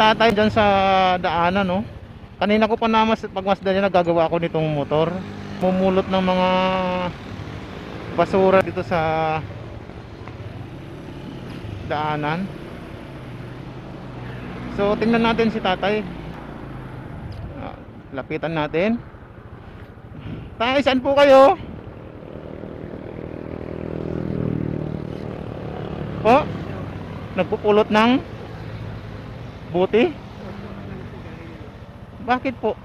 tatay dyan sa daanan, no? Kanina ko pa namas pagmasdan niya nagagawa ako nitong motor. Mumulot ng mga basura dito sa daanan. So, tingnan natin si tatay. Ah, Lapitan natin. Tay, saan po kayo? Po? Nagpupulot ng buti? Bakit po?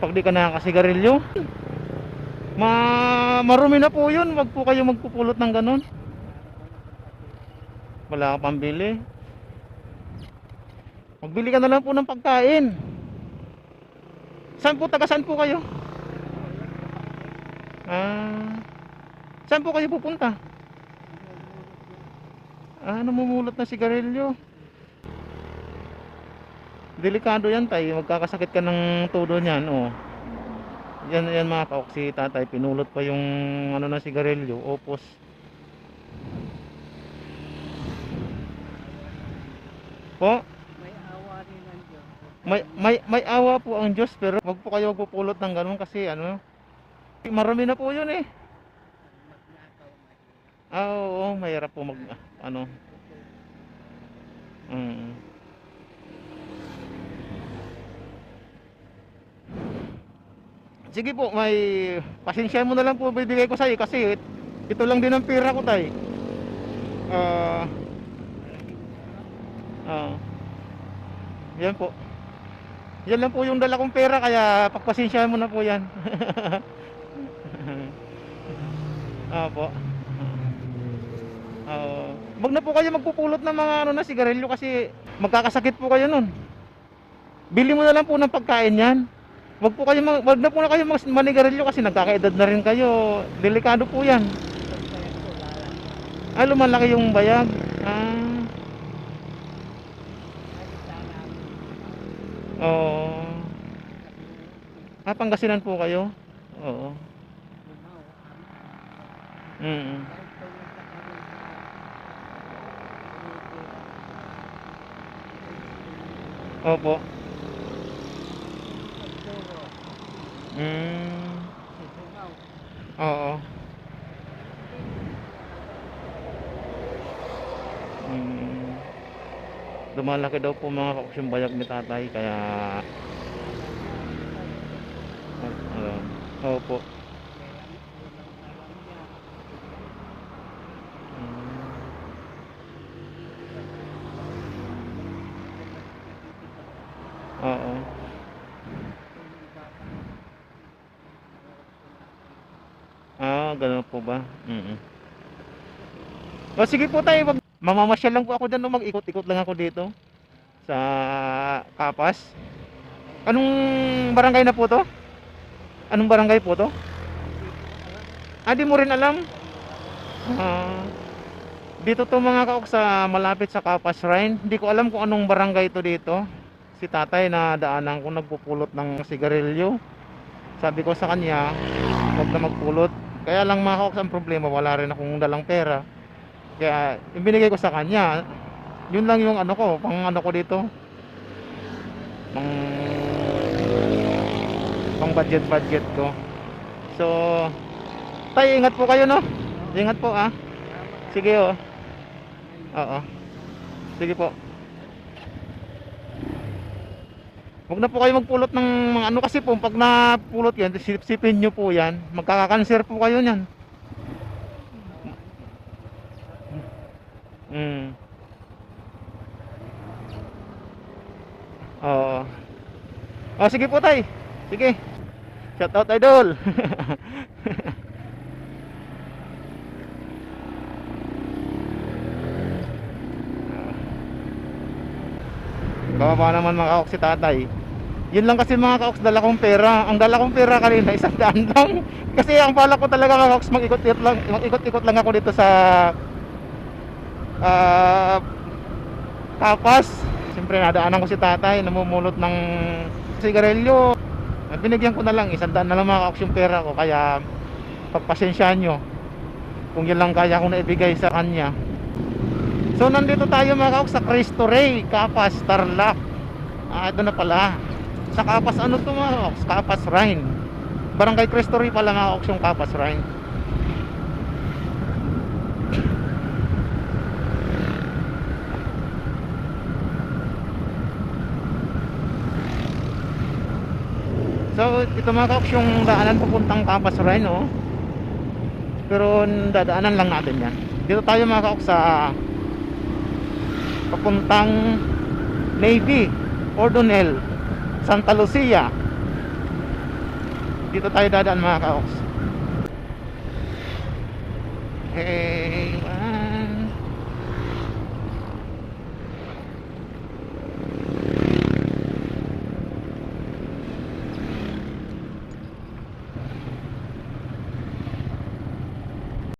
Pag di ka nakakasigarilyo? Ma marumi na po yun. Wag po kayo magpupulot ng ganun. Wala ka pambili. Magbili ka na lang po ng pagkain. Saan po? Taga saan po kayo? Ah, saan po kayo pupunta? Ah, namumulot na sigarilyo. Delikado yan tayo. Magkakasakit ka ng todo niyan. Oh. Yan, yan mga kaoksi tatay. Pinulot pa yung ano na sigarilyo. Opos. Po? May awa rin ng Diyos. May, may, may awa po ang Diyos pero wag po kayo magpupulot ng ganun kasi ano. Marami na po yun eh. Ah, oo, mahirap po mag ano. Mm. Sige po, may pasensya mo na lang po bibigay ko sa iyo kasi ito lang din ang pera ko tay. Ah. Ah. yan po. Yan lang po yung dala kong pera kaya pagpasensyahan mo na po yan. Opo. Oo. wag na po kayo magpupulot ng mga ano na sigarilyo kasi magkakasakit po kayo nun. Bili mo na lang po ng pagkain yan. Wag po kayo mag, wag na po na kayo mas- manigarilyo kasi nagkakaedad na rin kayo. Delikado po yan. Ah, lumalaki yung bayag. Ah. Oo. Ah, Pangasinan po kayo? Oo. Bumaw. Mm. Opo. Mm. Oo. Mm. Lumalaki daw po mga kakus yung bayag ni tatay kaya ano, opo. Oo. Ah, ganun po ba? Mm. O sige po tayo, mag mamamasyal lang po ako dyan, mag-ikot-ikot lang ako dito sa Kapas. Anong barangay na po to? Anong barangay po to? Ah, di mo rin alam? Ah, dito to mga kaok sa malapit sa Kapas Shrine. Hindi ko alam kung anong barangay to dito. Si tatay na daanan ko nagpupulot ng sigarilyo. Sabi ko sa kanya, huwag na magpulot. Kaya lang mga kaok, ang problema, wala rin akong dalang pera. Kaya ibinigay ko sa kanya. Yun lang yung ano ko, pang ano ko dito. Pang pang budget budget ko. So, tayo ingat po kayo no. Ingat po ah. Sige oh. Oo. Sige po. Huwag na po kayo magpulot ng mga ano kasi po pag napulot yan, sipsipin nyo po yan, magkakakanser po kayo niyan. Mm. Oo. Oh, sige po tay. Sige. Shout out idol. Kawawa naman mga kaoks si tatay. Yun lang kasi mga kaoks dala kong pera. Ang dala kong pera kanina isang daan lang. Kasi ang pala ko talaga mga kaoks mag-ikot-ikot lang, mag-ikot-ikot lang ako dito sa ah tapas. Siyempre nadaanan ko si tatay namumulot ng sigarilyo. Binigyan ko na lang isang daan na lang mga kaoks yung pera ko kaya pagpasensyaan nyo kung yun lang kaya kong naibigay sa kanya So nandito tayo mga kaoks sa Cristo Rey, Kapas, Tarlac. Ah, ito na pala. Sa Kapas ano to mga kaoks? Kapas Rhine. Barangay Cristo Rey pala mga kaoks yung Kapas Rhine. So ito mga kaoks yung daanan papuntang Kapas Rhine oh. Pero dadaanan lang natin yan. Dito tayo mga kaoks sa papuntang Navy, Ordonel, Santa Lucia. Dito tayo dadaan mga kaoks. Eh,